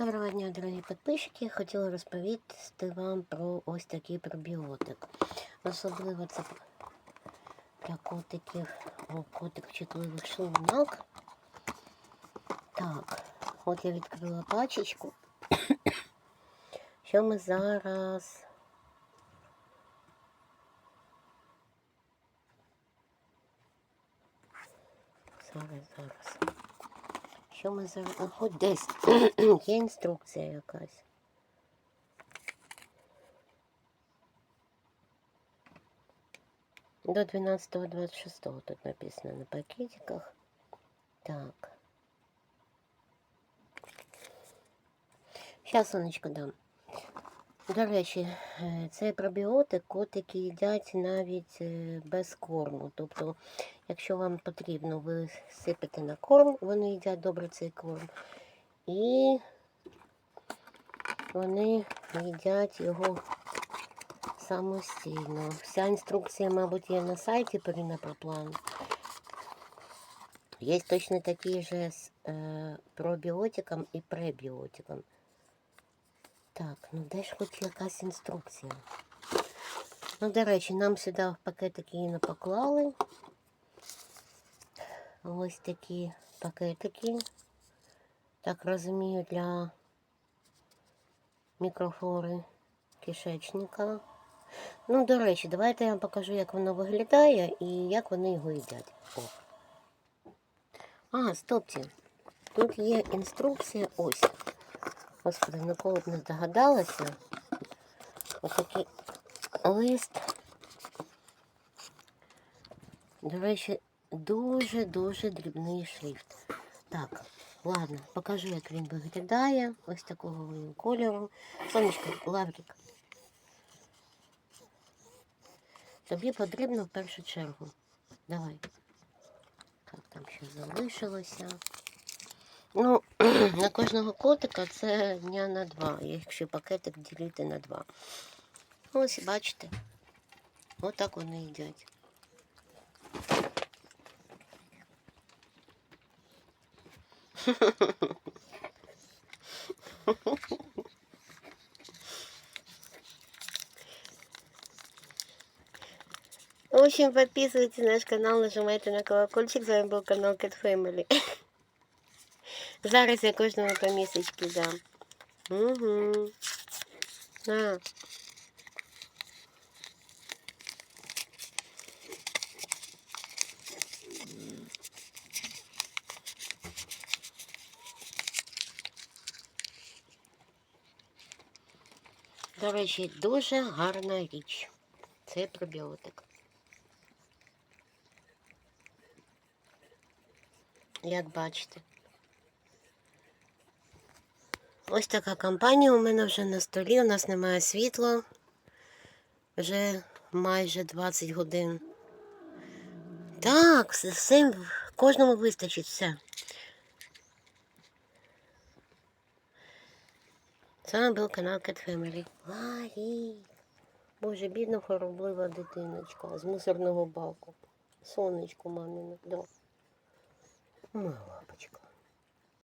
Доброго дня, дорогі підписчики. Хотіла розповісти вам про ось такий пробіотик. Особливо це для котиків, о, котик чутливих шлунок. Так, от я відкрила пачечку. Що ми зараз. Зараз, зараз. Що ми зараз... Хоч десь є інструкція якась. До 12-26 тут написано на пакетиках. Так. Зараз, сонечко, дам. До речі, е, цей пробіотик котики їдять навіть е, без корму. Тобто, якщо вам потрібно, ви сипете на корм, вони їдять добре цей корм. І вони їдять його самостійно. Вся інструкція, мабуть, є на сайті Перина Проплан. Є точно такі же з е, пробіотиком і пребіотиком. Так, ну де ж хоч якась інструкція? Ну, до речі, нам сюди в пакетики її не поклали. Ось такі пакетики. Так розумію, для мікрофлори кишечника. Ну, до речі, давайте я вам покажу, як воно виглядає і як вони його їдять. О. А, стопці. Тут є інструкція ось. Господи, ніколи б не здогадалася. Ось такий лист. До речі, дуже-дуже дрібний шрифт. Так, ладно, покажу, як він виглядає. Ось такого кольору. Сонечко, Лаврик. Тобі потрібно в першу чергу. Давай. Так, там ще залишилося. Ну, на кожного котика це дня на два, якщо пакетик ділити на два. Ось, бачите, отак вони їдять. В общем, подписывайтесь на наш канал, нажимайте на колокольчик. З вами був канал Cat Family. Зараз я кожному по місочки дам. Угу. На. До речі, дуже гарна річ. Це пробіотик. Як бачите. Ось така компанія у мене вже на столі. У нас немає світла. Вже майже 20 годин. Так, все кожному вистачить все. Вами був канал Cat Family. Ларі. Боже, бідна хороблива дитиночка з мусорного баку. Сонечко мамине. Да. Моя лапочка.